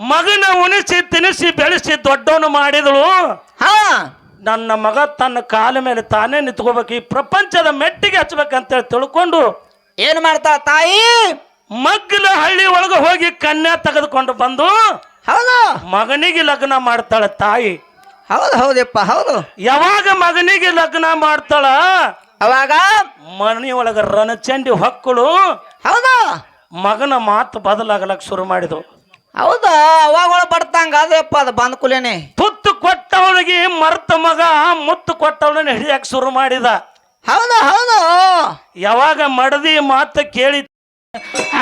ಮಗನ ಉಣಿಸಿ ತಿನಿಸಿ ಬೆಳೆಸಿ ದೊಡ್ಡವನು ಮಾಡಿದಳು. ಹಾ. ನನ್ನ ಮಗ ತನ್ನ ಕಾಲ ಮೇಲೆ ತಾನೇ ನಿಂತ್ಕೋಬೇಕು ಈ ಪ್ರಪಂಚದ ಮೆಟ್ಟಿಗೆ ಹಚ್ಬೇಕಂತೇಳಿ ತಿಳ್ಕೊಂಡು ಏನ್ ಮಾಡ್ತಾ ತಾಯಿ? ಮಗ್ಗಲ ಹಳ್ಳಿ ಒಳಗೆ ಹೋಗಿ ಕನ್ಯಾ ತೆಗೆದುಕೊಂಡು ಬಂದು ಹೌದು. ಮಗನಿಗೆ ಲಗ್ನ ಮಾಡ್ತಾಳ ತಾಯಿ. ಹೌದು ಹೌದಪ್ಪ ಹೌದು. ಯಾವಾಗ ಮಗನಿಗೆ ಲಗ್ನ ಮಾಡ್ತಾಳ? ಅವಾಗ? ಮನೆಯೊಳಗ ರಣಚಂಡಿ ಹೊಕ್ಕಳು ಹೌದು. ಮಗನ ಮಾತು ಬದಲಾಗಲಕ್ಕೆ ಶುರು ಮಾಡಿದವು ಹೌದು? ಅವಾಗ ಬರ್ತಂಗ ಅದಪ್ಪ ಅದು ಬಂದ ಕುಲೇನೆ ತುತ್ತು ಕೊಟ್ಟವನಿಗೆ ಮರ್ತ ಮಗ ಮುತ್ತು ಕೊಟ್ಟವನ ಹಿಡಿಯಕ್ ಶುರು ಮಾಡಿದ. ಹೌದು ಹೌದು. ಯಾವಾಗ ಮಡದಿ ಮಾತು ಕೇಳಿ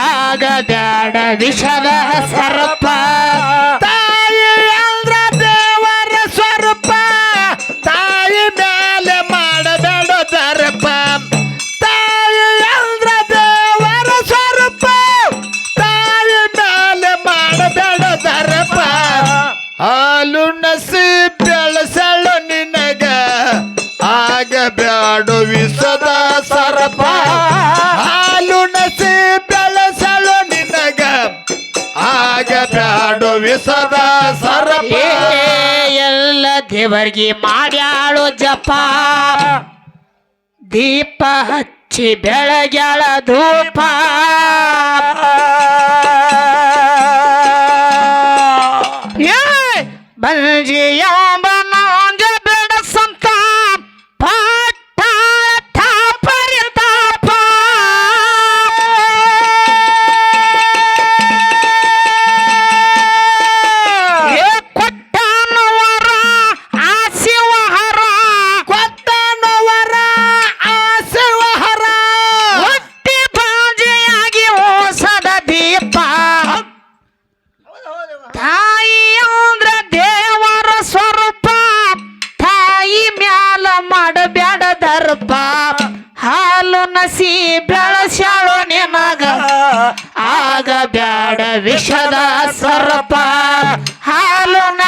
ಆಗ ಬ್ಯಾಡ ವಿಷದ ಸರ್ಪ ಸರಪ. ಸರ್ಪ ಎಲ್ಲ ದೇವರಿಗೆ ಮಾಡ್ಯಾಳು ಜಪ. ದೀಪ ಹಚ್ಚಿ ಬೆಳಗ್ಯಾಳ ಧೂಪ. ಬಂಜಿಯ.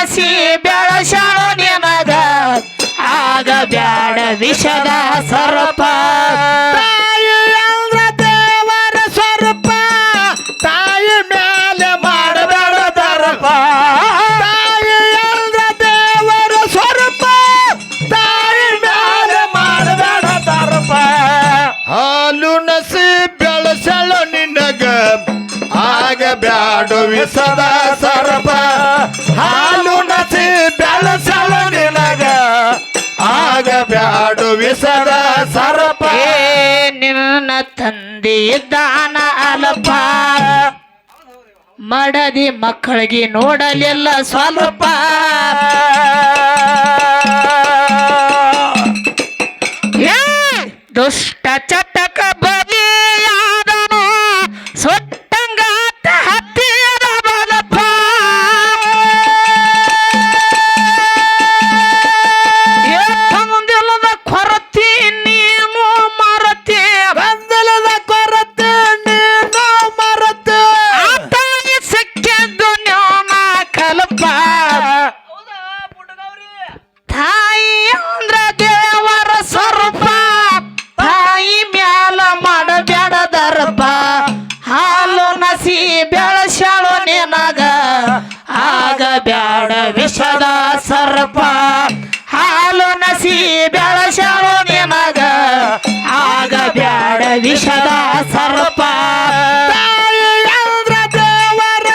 ಹಾಲು ನಸಿ ಬೆಳಸ್ಯಾಳು ನಿನಗ ಆಗ ಬ್ಯಾಡ ವಿಷದ ಸರ್ಪ ಬ್ಯಾಡು ವಿಸದ ಸರ್ಪ. ಹಾಲು ನಸಿ ಬೆಳಸಳು ನಿನಗ. ಆಗ ಬ್ಯಾಡು ವಿಸದ ಸರ್ಪ. ನಿನ್ನ ತಂದಿ ದಾನ ಅಲ್ಪ. ಮಡದಿ ಮಕ್ಕಳಿಗೆ ನೋಡಲಿಲ್ಲ ಸ್ವಲ್ಪ. ಏ, ಸರ್ಪ ಹಾಲು ನಸಿ ಬೆಳಸಳು ನಿನಗ ಆಗ ಬ್ಯಾಡ ವಿಷದ ಸರ್ಪ. ಅಂದ್ರ ದೇವರ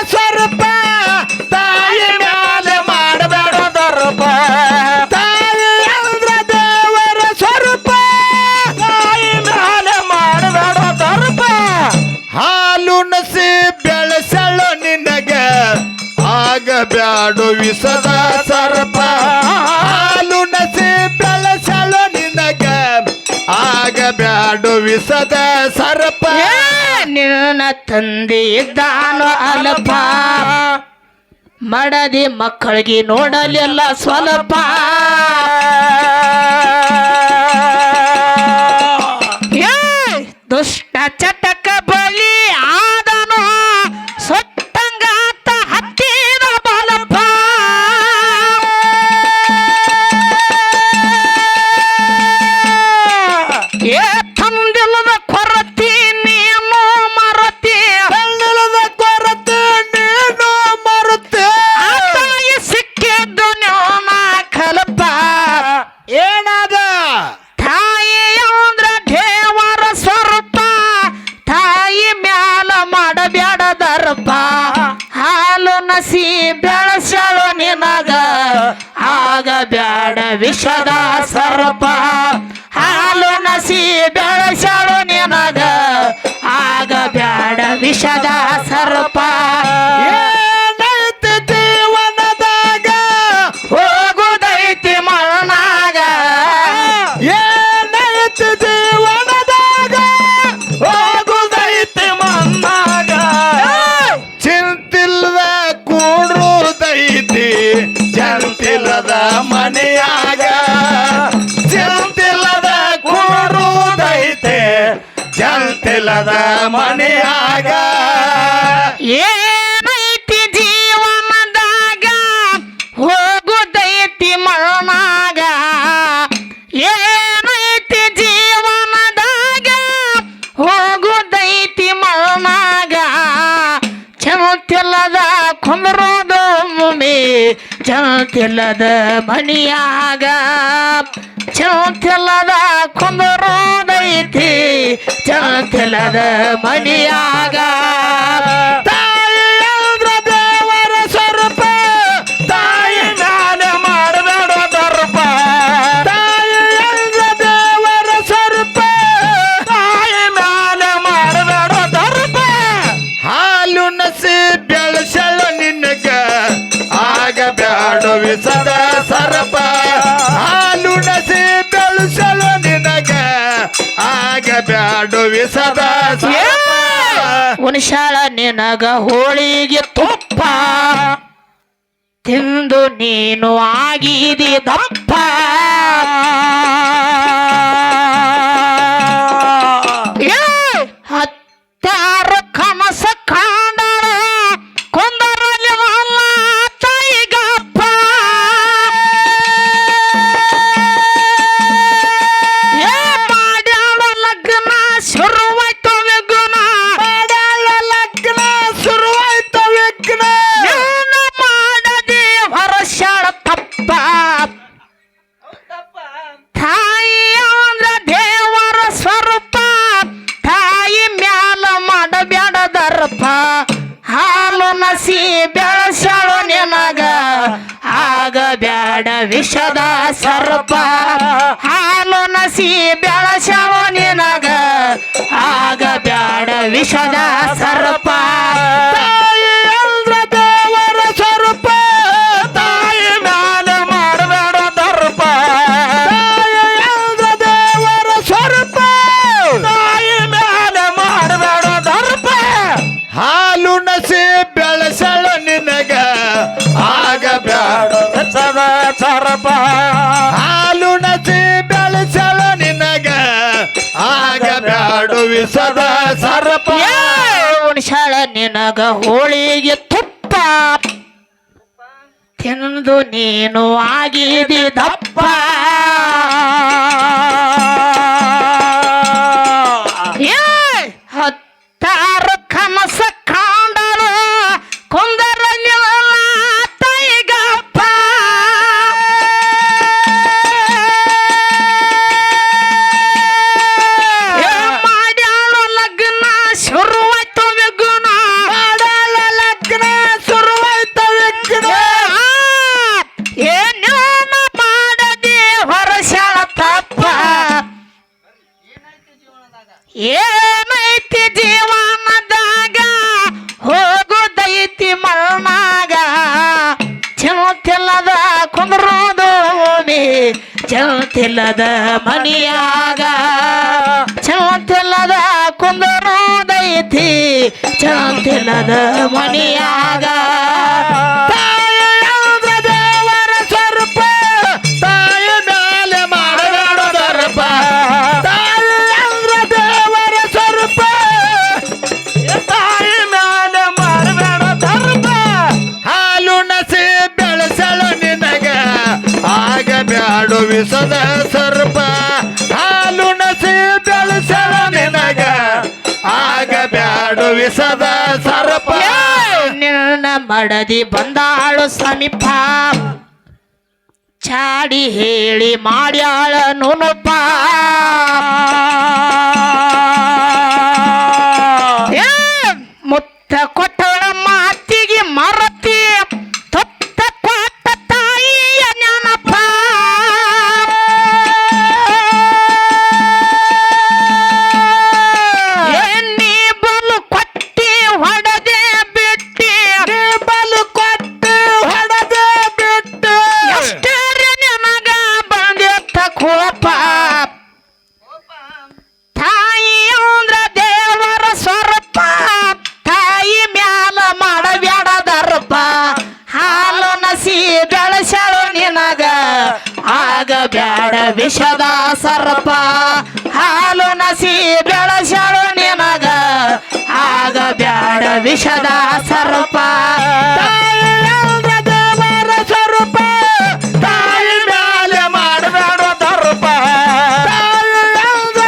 ಆಗ ಬ್ಯಾಡು ವಿಸದ ಸರ್ಪ. ನಿನ್ನ ತಂದೆ ಇದ್ದಾನು ಅಲ್ಪ ಮಡದಿ ಮಕ್ಕಳಿಗೆ ನೋಡಲಿಲ್ಲ ಸ್ವಲ್ಪ. ಬ್ಯಾಡ ವಿಷದ ಸರ್ಪ. ಹಾಲು ನಸಿ ಬೆಳಸಳು ನಿನಗ. ಆಗ ಬ್ಯಾಡ ವಿಷದ ಸರ್ಪ. ಜಂತಿಲ್ಲದ ಮನೆಯಾಗ. ಏನೈತಿ ಜೀವನದಾಗ? ಹೋಗುದೈತಿ ಮರಣಾಗ. ಏನೈತಿ ಜೀವನದಾಗ? ಹೋಗುದೈತಿ ಮರಣಾಗ. ಚಮತಿಲ್ಲದ ಕುಂದ್ರೋದು ಮುಮಿ ಚಮತಿಲ್ಲದ ಮನಿಯಾಗ. ಚಮತಿಲ್ಲದ ಕುಂದ್ರೋದೈತಿ ಚಮತಿಲ್ಲದ ಮನಿಯಾಗ ಬ್ಯಾಡ ವಿಸದ ನಿನಗ ಹೋಳಿಗೆ ತುಪ್ಪ. ತಿಂದು ನೀನು ಆಗಿದಿ ದಪ್ಪ. ಬ್ಯಾಡ ವಿಷದ ಸರ್ಪ. ಹಾಲು ನಸಿ ಬೆಳಸವ ನಿನಗ. ಆಗ ಬ್ಯಾಡ ವಿಷದ ಸರ್ಪ. ಚರಪ ಹಾಲು ನಸಿ ಬೆಳೆಸಲ ನಿನಗ. ಆಗ ಬ್ಯಾಡು ವಿಸದ ಸರಪ ಉಣಿಸಾಳ ನಿನಗ ಹೋಳಿಗೆ ತುಪ್ಪ. ತಿಂದು ನೀನು ಆಗಿದಿ ದಪ್ಪ. ಏನೈತಿ ಜೀವನದಾಗ ಹೋಗುದೈತಿ ಮರಣಾಗ ಚಮತಿಲ್ಲದ ಕುಂದ್ರೋದು ಭೂಮಿ ಚಮತಿಲ್ಲದ ಮನಿಯಾಗ. ಚಮತಿಲ್ಲದ ಕುಂದರೋದೈತಿ ಚಮತಿಲ್ಲದ ಮನಿಯಾಗ. ಬ್ಯಾಡು ವಿಸದ ಸರ್ಪ, ಹಾಲು ನಸಿ ಬೆಳೆಸಲ ನಿನಗ. ಆಗ ಬ್ಯಾಡು ವಿಸದ ಸರ್ಪ. ನಿನ್ನ ಮಡದಿ ಬಂದಾಳು ಸಮೀಪ. ಚಾಡಿ ಹೇಳಿ ಮಾಡ್ಯಾಳ ನುನುಪ ಮುತ್ತ ಕೊಟ್ಟಳ ಬ್ಯಾಡ ವಿಷದ ಸರ್ಪ. ಹಾಲು ನಸಿ ಬೆಳಸಳು ನಿನಗ. ಆಗ ಬ್ಯಾಡ ವಿಷದ ಸರ್ಪ. ಸ್ವರೂಪ. ತಾಯಿ ಮ್ಯಾಲೆ ಮಾಡಬೇಡ ದರ್ಪ.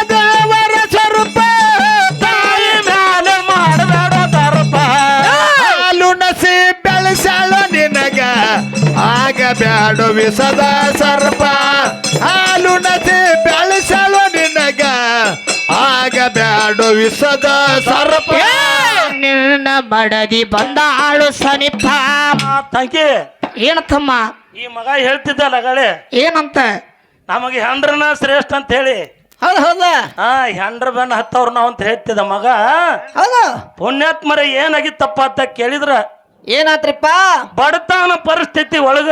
ದೇವರ ಸ್ವರೂಪ. ತಾಯಿ ಮ್ಯಾಲೆ ಮಾಡಬೇಡ ದರ್ಪ. ಹಾಲು ನಸಿ ಬೆಳೆಸಲು ನಿನಗ. ಆಗ ಬ್ಯಾಡ ವಿಷದ ಸರ್ಪ. ಬ್ಯಾಡ ವಿಸದ ಸರ್ಪ. ನಿನ್ನ ಮಡದಿ ಬಂದಾಳು ಸನಿಪ ತಂಕಿ ಏನತ್ತಮ್ಮ? ಈ ಮಗ ಹೇಳ್ತಿದ್ದ ಲಗಳೆ. ಏನಂತ? ನಮಗೆ ಹೆಂಡ್ರನ ಶ್ರೇಷ್ಠ ಅಂತ ಹೇಳಿ. ಹೌದು ಹೌದ. ಹಾ ಹೆಂಡ್ರ ಬೆನ್ನ ಹತ್ತವ್ರ ನಾವು ಅಂತ ಹೇಳ್ತಿದ್ದ ಮಗ. ಹೌದು. ಪುಣ್ಯಾತ್ಮರ ಏನಾಗಿತ್ತಪ್ಪ ಅಂತ ಕೇಳಿದ್ರ. ಏನಾತ್ರಿಪ್ಪ ಬಡತನ ಪರಿಸ್ಥಿತಿ ಒಳಗ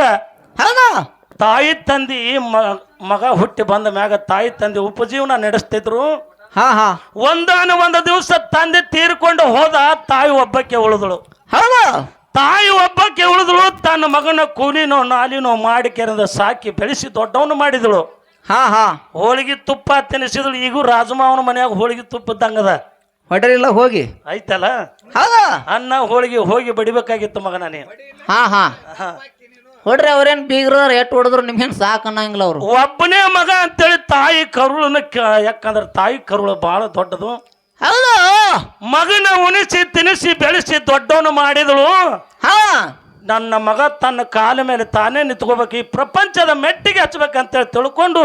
ಹೌದು. ತಾಯಿ ತಂದಿ ಮ- ಮಗ ಹುಟ್ಟಿ ಬಂದ ಮ್ಯಾಗ ತಾಯಿ ತಂದೆ ಉಪಜೀವನ ನಡೆಸ್ತಿದ್ರು. ಹಾ ಹಾ. ಒಂದಾನ ಒಂದು ದಿವಸ ತಂದೆ ತೀರ್ಕೊಂಡು ಹೋದ ತಾಯಿ ಒಬ್ಬಕ್ಕೆ ಉಳಿದಳು. ಹೌದಾ. ತಾಯಿ ಒಬ್ಬಕ್ಕೆ ಉಳಿದಳು ತನ್ನ ಮಗನ ಕೂಲಿನೋ ನಾಲಿನೋ ಮಾಡಿ ಕೆರೆದ ಸಾಕಿ ಬೆಳೆಸಿ ದೊಡ್ಡವನು ಮಾಡಿದಳು. ಹಾ ಹಾ. ಹೋಳಿಗೆ ತುಪ್ಪ ತಿನ್ನಿಸಿದಳು ಈಗೂ ರಾಜಮಾವನ ಮನೆಯಾಗ ಹೋಳಿಗೆ ತುಪ್ಪದಂಗದ ಹೊಡಲಿಲ್ಲ ಹೋಗಿ? ಐತಲ್ಲ ಹೌದಾ. ಅನ್ನ ಹೋಳಿಗೆ ಹೋಗಿ ಬಡಿಬೇಕಾಗಿತ್ತು ಮಗನ ನೀನು. ಹಾ ಹಾ. ಹಾ. ಹೊಡ್ರಿ ಅವ್ರೇನ್ ಬೀಗ್ರ ಎಟ್ ಹೊಡೆದ್ರು ನಿಮ್ಗೆ ಸಾಕು ಅನ್ನಂಗಿಲ್ಲ ಅವ್ರು. ಒಬ್ಬನೇ ಮಗ ಅಂತೇಳಿ ತಾಯಿ ಕರುಳನ್ನ ಯಾಕಂದ್ರೆ ತಾಯಿ ಕರುಳು ಬಹಳ ದೊಡ್ಡದು. ಹೌದು. ಮಗನ ಉಣಿಸಿ ತಿನಿಸಿ ಬೆಳೆಸಿ ದೊಡ್ಡವನು ಮಾಡಿದಳು. ಹಾ ನನ್ನ ಮಗ ತನ್ನ ಕಾಲ ಮೇಲೆ ತಾನೇ ನಿಂತ್ಕೋಬೇಕು ಈ ಪ್ರಪಂಚದ ಮೆಟ್ಟಿಗೆ ಹಚ್ಬೇಕಂತೇಳಿ ತಿಳ್ಕೊಂಡು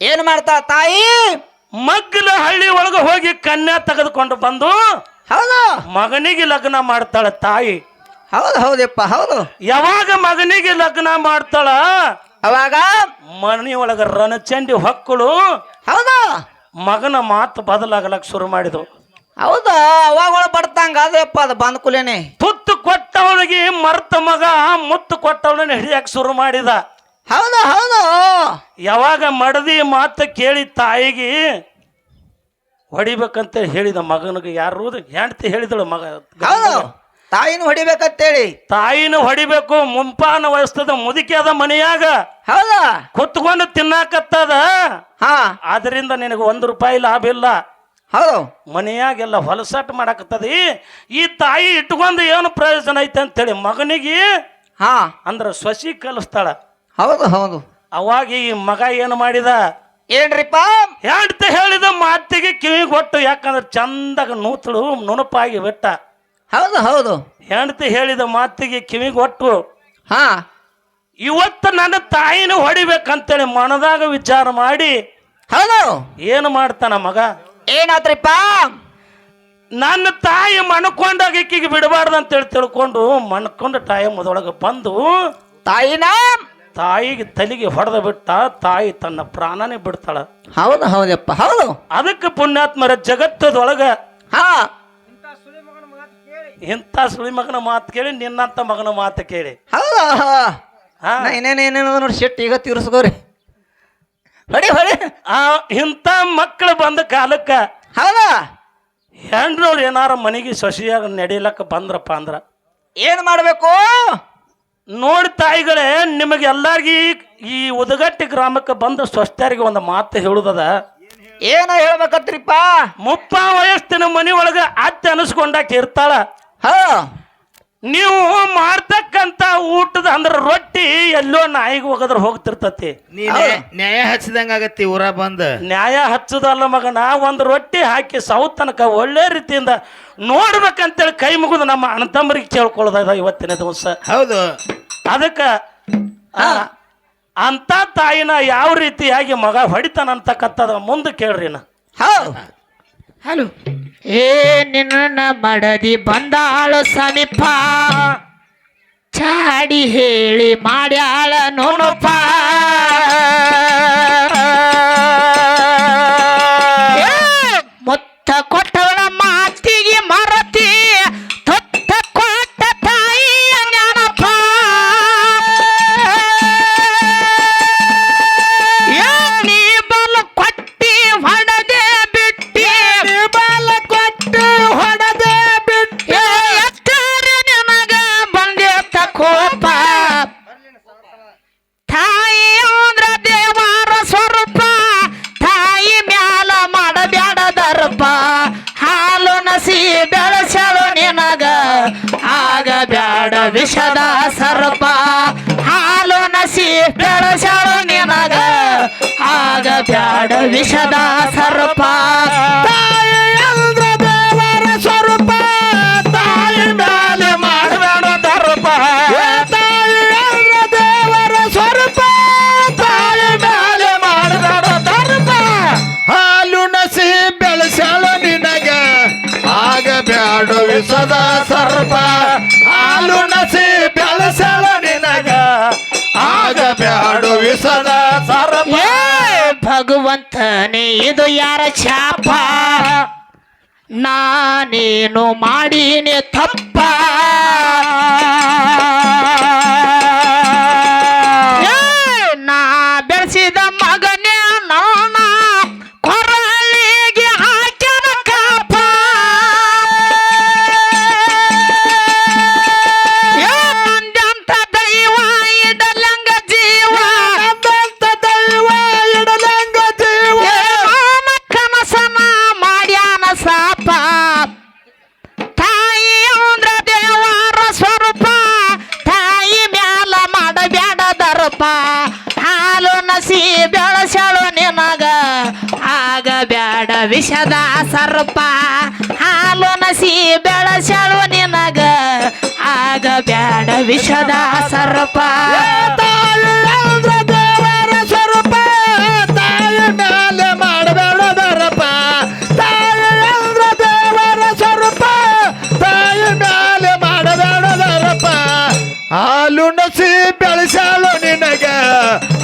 ಏನ್ ಮಾಡ್ತಾ ತಾಯಿ? ಮಗ್ಗಲ ಹಳ್ಳಿ ಒಳಗೆ ಹೋಗಿ ಕನ್ಯಾ ತೆಗೆದುಕೊಂಡು ಬಂದು ಹೌದು. ಮಗನಿಗೆ ಲಗ್ನ ಮಾಡ್ತಾಳೆ ತಾಯಿ. ಹೌದು ಹೌದಪ್ಪ ಹೌದು. ಯಾವಾಗ ಮಗನಿಗೆ ಲಗ್ನ ಮಾಡ್ತಾಳ? ಅವಾಗ? ಮನೆಯೊಳಗ ರಣಚಂಡಿ ಹೊಕ್ಕಳು. ಹೌದು. ಮಗನ ಮಾತು ಬದಲಾಗಲಕ್ ಶುರು ಮಾಡಿದ್ರು ಹೌದು ಅವಾಗ ಬಡ್ತಂಗ ಅದೇಪ್ಪ ಅದು ಬಂದ್ ಕುಲೇನೆ ತುತ್ತು ಕೊಟ್ಟವಳಿಗೆ ಮರ್ತ ಮಗ ಮುತ್ತು ಕೊಟ್ಟವಳನ್ನ ಹಿಡಿಯಕ್ ಶುರು ಮಾಡಿದ. ಹೌದು ಹೌದು. ಯಾವಾಗ ಮಡದಿ ಮಾತು ಕೇಳಿ ತಾಯಿಗೆ ಹೊಡಿಬೇಕಂತ ಹೇಳಿದ ಮಗನಿಗೆ ಯಾರು? ಹೆಂಡತಿ ಹೇಳಿದಳು ಮಗ. ಹೌದು. ತಾಯಿನ ಹೊಡಿಬೇಕಂತೇಳಿ. ತಾಯಿನ ಹೊಡಿಬೇಕು ಮುಂಪಾನ ವಯಸ್ಸದ ಮುದುಕಿಯಾದ ಮನೆಯಾಗ. ಹೌದಾ? ಕುತ್ಕೊಂಡು ತಿನ್ನಾಕತ್ತದ. ಹಾ. ಆದ್ರಿಂದ ನಿನಗೆ ಒಂದು ರೂಪಾಯಿ ಲಾಭ ಇಲ್ಲ. ಹೌದು. ಮನೆಯಾಗೆಲ್ಲ ಹೊಲಸಾಟ ಮಾಡಾಕತ್ತದಿ. ಈ ತಾಯಿ ಇಟ್ಕೊಂಡು ಏನು ಪ್ರಯೋಜನ ಐತೆ ಅಂತೇಳಿ ಮಗನಿಗೆ ಹಾ. ಅಂದ್ರ ಸೊಸಿ ಕಲಿಸ್ತಾಳ. ಹೌದು ಹೌದು. ಅವಾಗ ಈ ಮಗ ಏನು ಮಾಡಿದ? ಏನ್ರಿಪ್ಪ? ಹೆಂಡ್ತಿ ಹೇಳಿದ ಮಾತಿಗೆ ಕಿವಿ ಕೊಟ್ಟು ಯಾಕಂದ್ರೆ ಚಂದಾಗ ನೂತಳು ನುಣಪಾಗಿ ಬಿಟ್ಟ. ಹೌದು ಹೌದು. ಹೆಂಡತಿ ಹೇಳಿದ ಮಾತಿಗೆ ಕಿವಿಗೆ ಒಟ್ಟು ಹಾ. ಇವತ್ತು ನನ್ನ ತಾಯಿನ ಹೊಡಿಬೇಕಂತೇಳಿ ಮನದಾಗ ವಿಚಾರ ಮಾಡಿ ಹೌದು. ಏನು ಮಾಡ್ತಾನ ಮಗ? ಏನಾದ್ರಿಪ್ಪ? ನನ್ನ ತಾಯಿ ಮಣ್ಕೊಂಡಾಗ ಈಕಿಗೆ ಬಿಡಬಾರ್ದು ಅಂತೇಳಿ ತಿಳ್ಕೊಂಡು ಮಣ್ಕೊಂಡ ತಾಯಿ ಮೊದಲೊಳಗೆ ಬಂದು ತಾಯಿನ? ತಾಯಿಗೆ ತಲೆಗೆ ಹೊಡೆದ ಬಿಟ್ಟ ತಾಯಿ ತನ್ನ ಪ್ರಾಣನೇ ಬಿಡ್ತಾಳ. ಹೌದು ಹೌದಪ್ಪ ಹೌದು. ಅದಕ್ಕೆ ಪುಣ್ಯಾತ್ಮರ ಜಗತ್ತದೊಳಗ ಹಾ. ಇಂಥ ಸುಳಿ ಮಗನ ಮಾತು ಕೇಳಿ ನಿನ್ನಂತ ಮಗನ ಮಾತು ಕೇಳಿ. ಹೌದಾ? ಹಾ. ನಾ ಇನ್ನೇನೇನೇನೋ ನೋಡಿ ಶೆಟ್ಟಿ ಈಗ ತೀರಿಸ್ಕೋರಿ. ಹೊಡಿ ಹೊಡಿ. ಆ ಇಂಥ ಮಕ್ಕಳು ಬಂದ ಕಾಲಕ್ಕೆ ಹೌದಾ? ಹೆಣ್ರವ್ರು ಏನಾರ ಮನೆಗೆ ಸೊಸೆಯಾಗಿ ನಡೀಲಕ್ಕ ಬಂದ್ರಪ್ಪ ಅಂದ್ರ. ಏನು ಮಾಡಬೇಕು? ನೋಡಿ ತಾಯಿಗಳೇ ನಿಮಗೆ ಎಲ್ಲಾರ್ಗಿ ಈ ಉದಗಟ್ಟಿ ಗ್ರಾಮಕ್ಕೆ ಬಂದ ಸ್ವಸ್ಥರಿಗೆ ಒಂದು ಮಾತು ಹೇಳುದದ. ಏನ ಹೇಳ್ಬೇಕತ್ರಿಪ್ಪ? ಮುಪ್ಪ ವಯಸ್ಸಿನ ಮನೆ ಒಳಗ ಅತ್ತೆ ಅನಿಸ್ಕೊಂಡಾಕ ಇರ್ತಾಳ. ಹಾ. ನೀವು ಮಾಡ್ತಕ್ಕಂತ ಊಟದ ಅಂದ್ರ ರೊಟ್ಟಿ ಎಲ್ಲೋ ನಾಯಿಗೆ ಹೋಗದ್ರ ಹೋಗ್ತಿರ್ತತಿ. ನೀ ನ್ಯಾಯ ಹಚ್ಚಿದಂಗ ಆಗತ್ತಿ ಊರ ಬಂದ. ನ್ಯಾಯ ಹಚ್ಚದಲ್ಲ ಮಗನ ಒಂದು ರೊಟ್ಟಿ ಹಾಕಿ ಸೌತನಕ ತನಕ ಒಳ್ಳೆ ರೀತಿಯಿಂದ ನೋಡ್ಬೇಕಂತೇಳಿ ಕೈ ಮುಗಿದು ನಮ್ಮ ಅಣ್ಣತಮ್ಮರಿಗೆ ಕೇಳ್ಕೊಳ್ಳೋದ ಇವತ್ತಿನ ದಿವಸ. ಹೌದು. ಅದಕ್ಕೆ ಅಂತ ತಾಯಿನ ಯಾವ ರೀತಿಯಾಗಿ ಮಗ ಹೊಡಿತಾನ ಅಂತಕ್ಕಂಥದ ಮುಂದೆ ಕೇಳ್ರಿ ನಾ. ಹೌದು ಹಲೋ. ಏ ನಿನ್ನ ಮಡದಿ ಬಂದಾಳು ಸಮೀಪ. ಚಾಡಿ ಹೇಳಿ ಮಾಡ್ಯಾಳ ನುಣುಪ ವಿಷದ ಸರ್ಪ ಹಾಲು ನಸಿ ಬೆಳಸಳು ನಿನಗ. ಆಗ ಬ್ಯಾಡ ವಿಷದ ಸರ್ಪ ವಿಸದ ಸರ್ಪ, ಹಾಲು ನಸಿ ಬೆಳೆಸಲ ನಿನಗ. ಆಗ ಬ್ಯಾಡು ವಿಸದ ಸರ್ಪ. ಭಗವಂತನೇ ಇದು ಯಾರ ಶಾಪ? ನಾನೇನು ಮಾಡೀನಿ ತಪ್ಪ? ವಿಷದ ಸರ್ಪ ಹಾಲು ನಸಿ ಬೆಳಸಳು ನಿನಗ. ಆಗ ಬ್ಯಾಡ ವಿಷದ ಸರ್ಪ ಹಾಲು ಬೆಳೆಸಲು ನಿನಗ.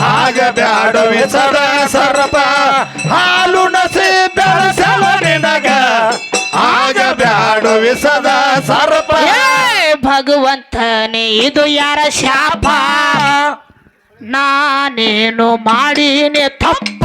ಆಗ ಬ್ಯಾಡ ವಿಸದ ಸರ್ಪ ಹಾಲು ವಿಸದ ಸರ್ಪ ಭಗವಂತನೇ ಇದು ಯಾರ ಶಾಪ? ನಾನೇನು ಮಾಡಿನೆ ತಪ್ಪ?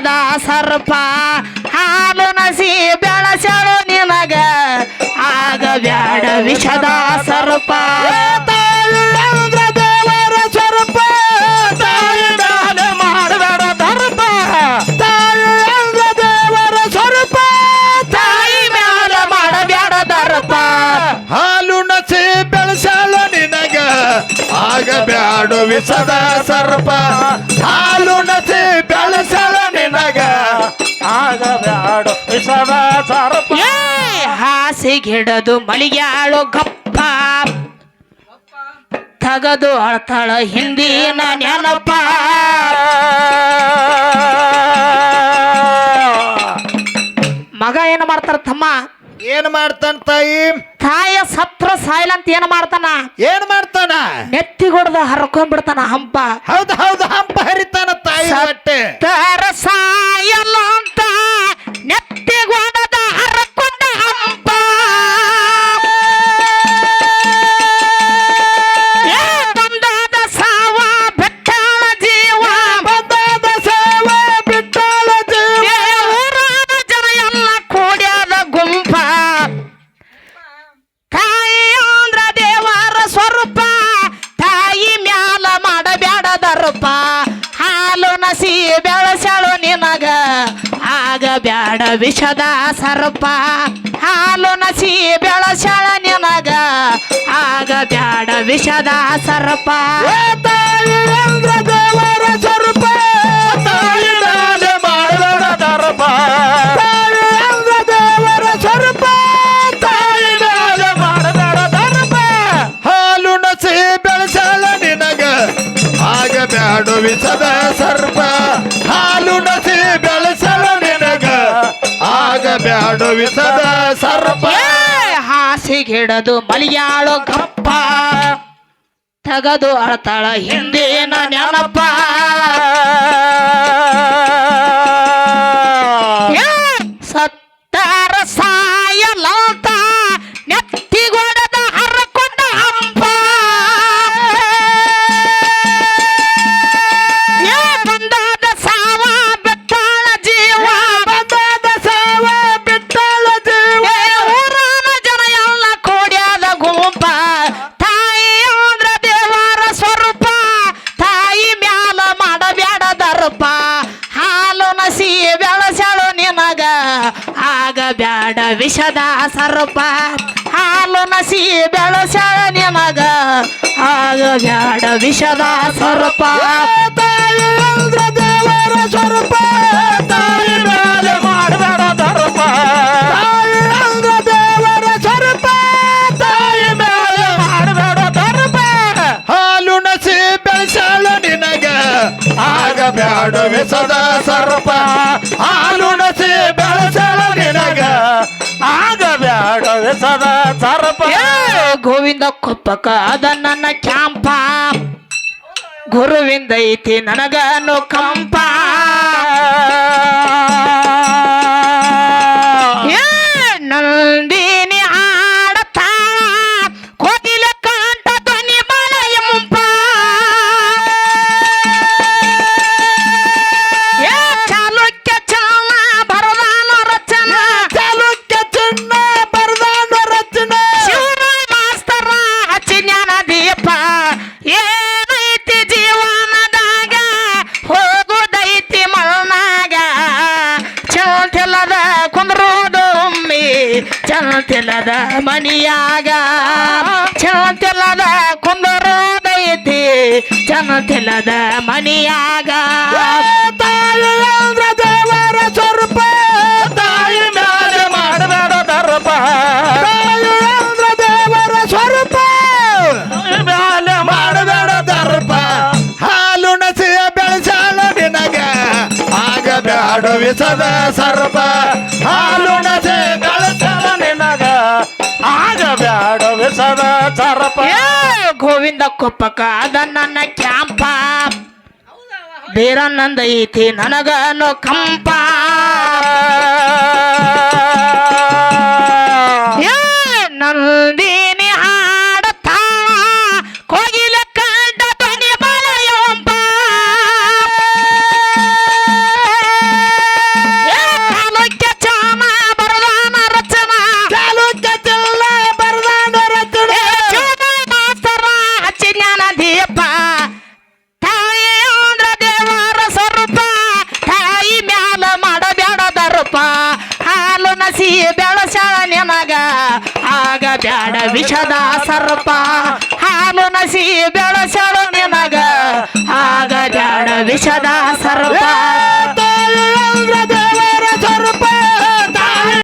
ವಿಷದ ಸರ್ಪ ಹಾಲು ನಸಿ ಬೆಳಸಳು ನಿನಗ ಆಗ ಬ್ಯಾಡ ವಿಷದ ಸರ್ಪ. ತಾಯಿ ವಿಷದ ದೇವರ ಹಾಸಿಗಿಡದು ಮಳಿಗ್ಯಾಳು ಗಪ್ಪ. ತಗದು ಅಳ್ತಾಳ ಹಿಂದಿನ ನೆನಪ. ಮಗ ಏನು ಮಾಡ್ತಾರ ತಮ್ಮ? ಏನ್ ಮಾಡ್ತಾನ ತಾಯಿ? ತಾಯ ಸತ್ರ ಸಾಯ್ಲಂತ ಏನ್ ಮಾಡ್ತಾನ? ಏನ್ ಮಾಡ್ತಾನ? ನೆತ್ತಿಗೊಡ್ದ ಹರ್ಕೊಂಡ್ಬಿಡ್ತಾನ ಹಂಪ. ಹೌದು ಹೌದು ಹಂಪ ಹರಿತಾನ ತಾಯಿ ಹೊಟ್ಟೆ. ವಿಷದ ಸರ್ಪ. ಹಾಲು ನಸಿ ಬೆಳಸಳ ನಿನಗ. ಆಗ ಬ್ಯಾಡ ವಿಷದ ಸರ್ಪ. ದೇವರ ಸ್ವರೂಪ ಹಾಲು ನಸಿ ಬೆಳೆಸಲ ನಿನಗ. ಆಗ ಬ್ಯಾಡ ವಿಷದ ಸರ್ಪ. ಆಗ ಬ್ಯಾಡು ವಿಸದ ಸರ್ಪ. ಹಾಸಿ ಹಾಸಿಗಿಡದು ಮಲಿಯಾಳು ಕಪ್ಪ ತಗದು ಅಳತಾಳ ಹಿಂದಿನ ನೆನಪ. ವಿಷದ ಸ್ವರೂಪ. ತಾಯಿ ಅಂದ್ರ ದೇವರ ಸ್ವರೂಪ. ತಾಯಿ ಮೇಲೆ ಮಾಡಬೇಡ ದರ್ಪ. ತಾಯಿ ಅಂದ್ರ ದೇವರ ಸ್ವರೂಪ. ತಾಯಿ ಮೇಲೆ ಮಾಡಬೇಡ ದರ್ಪ. ಹಾಲು ನಸಿ ಬೆಳೆಸಾಳ ನಿನಗ. ಆಗ ಬ್ಯಾಡವೆ ಸದಾ ಸರ್ಪ ಹಾಲು ನಸಿ ಬೆಳೆಸಾಳ ನಿನಗ. ಆಗ ವಿಷದ ಸದಾ ಸರ್ಪ ಏ ಗೋವಿಂದ ಕೊಪ್ಪಕ ಅದ ನನ್ನ ಕ್ಯಾಂಪ. ಗುರುವಿಂದ ಐತಿ ನನಗನು ಕಂಪ. ಏ ಚಂತಿಲ್ಲದ ಕುಂದ್ರೋದು ಒಮ್ಮೆ ಚಂತಿಲ್ಲದ ಮನಿಯಾಗ ಚಲತಿಲ್ಲದ ಕುಂದರೋದೈತಿ ಚಲತಿಲ್ಲದ ಮನಿಯಾಗ ಸದಾ ಸರ್ಪ ಹಾಲು ನಸಿ ಬೆಳೆಸಾಳ ನಿನಗ ಆಗ ಬ್ಯಾಡ ಸದಾ ಸರ್ಪ. ಗೋವಿಂದ ಕೊಪ್ಪಕ ಅದ ನನ್ನ ಕ್ಯಾಂಪ. ಬೇರನ್ನಂದ ಐತಿ ನನಗನು ಕಂಪ.